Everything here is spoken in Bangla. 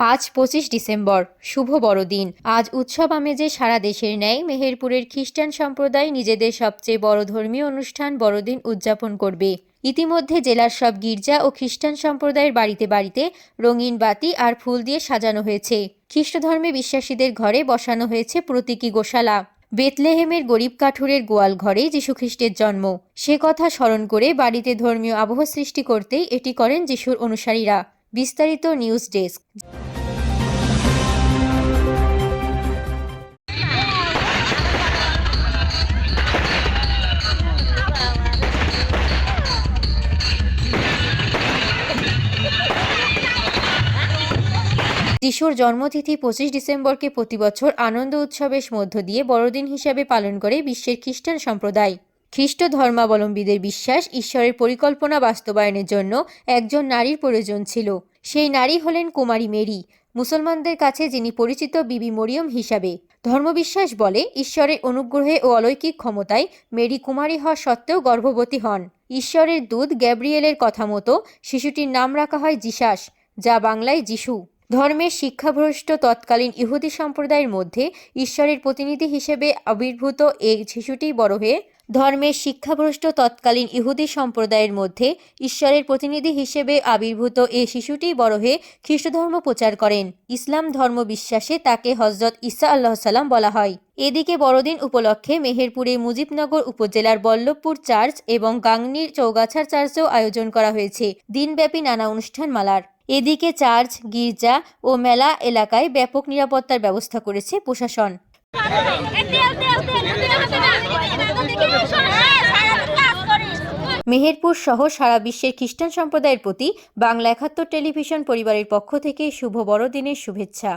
আজ পঁচিশ ডিসেম্বর, শুভ বড়দিন। আজ উৎসব আমেজে সারা দেশের ন্যায় মেহেরপুরের খ্রিস্টান সম্প্রদায় নিজেদের সবচেয়ে বড় ধর্মীয় অনুষ্ঠান বড়দিন উদযাপন করবে। ইতিমধ্যে জেলার সব গির্জা ও খ্রিস্টান সম্প্রদায়ের বাড়িতে বাড়িতে রঙিন বাতি আর ফুল দিয়ে সাজানো হয়েছে। খ্রিস্ট ধর্মে বিশ্বাসীদের ঘরে বসানো হয়েছে প্রতীকী গোশালা। বেতলেহেমের গরিব কাঠুরের গোয়াল ঘরে যীশুখ্রিস্টের জন্ম। সে কথা স্মরণ করে বাড়িতে ধর্মীয় আবহ সৃষ্টি করতেই এটি করেন যিশুর অনুসারীরা। বিস্তারিত নিউজ ডেস্ক। যিশুর জন্মতিথি পঁচিশ ডিসেম্বরকে প্রতি বছর আনন্দ উৎসবের মধ্য দিয়ে বড়দিন হিসাবে পালন করে বিশ্বের খ্রিস্টান সম্প্রদায়। খ্রিস্ট ধর্মাবলম্বীদের বিশ্বাস ঈশ্বরের পরিকল্পনা বাস্তবায়নের জন্য একজন নারীর প্রয়োজন ছিল। সেই নারী হলেন কুমারী মেরি, মুসলমানদের কাছে যিনি পরিচিত বিবি মরিয়ম হিসাবে। ধর্মবিশ্বাস বলে, ঈশ্বরের অনুগ্রহে ও অলৌকিক ক্ষমতায় মেরি কুমারী হওয়া সত্ত্বেও গর্ভবতী হন। ঈশ্বরের দূত গ্যাব্রিয়েলের কথা মতো, শিশুটির নাম রাখা হয় জিসাস যা বাংলায় যিশু ধর্মের শিক্ষাভ্রষ্ট তৎকালীন ইহুদি সম্প্রদায়ের মধ্যে ঈশ্বরের প্রতিনিধি হিসেবে আবির্ভূত এই শিশুটি বড় হয়ে ধর্মের শিক্ষাভ্রষ্ট তৎকালীন ইহুদি সম্প্রদায়ের মধ্যে ঈশ্বরের প্রতিনিধি হিসেবে আবির্ভূত এ শিশুটি বড় হয়ে খ্রিস্টধর্ম প্রচার করেন। ইসলাম ধর্ম বিশ্বাসে তাকে হজরত ঈসা আল্লাহ সাল্লাম বলা হয়। এদিকে বড়দিন উপলক্ষে মেহেরপুরে মুজিবনগর উপজেলার বল্লভপুর চার্চ এবং গাংনীর চৌগাছার চার্চেও আয়োজন করা হয়েছে। দিনব্যাপী নানা অনুষ্ঠান মালার এদিকে চার্চ, গির্জা ও মেলা এলাকায় ব্যাপক নিরাপত্তার ব্যবস্থা করেছে প্রশাসন। মেহেরপুর সহ সারা বিশ্বের খ্রিস্টান সম্প্রদায়ের প্রতি বাংলা একাত্তর টেলিভিশন পরিবারের পক্ষ থেকে শুভ বড়দিনের শুভেচ্ছা।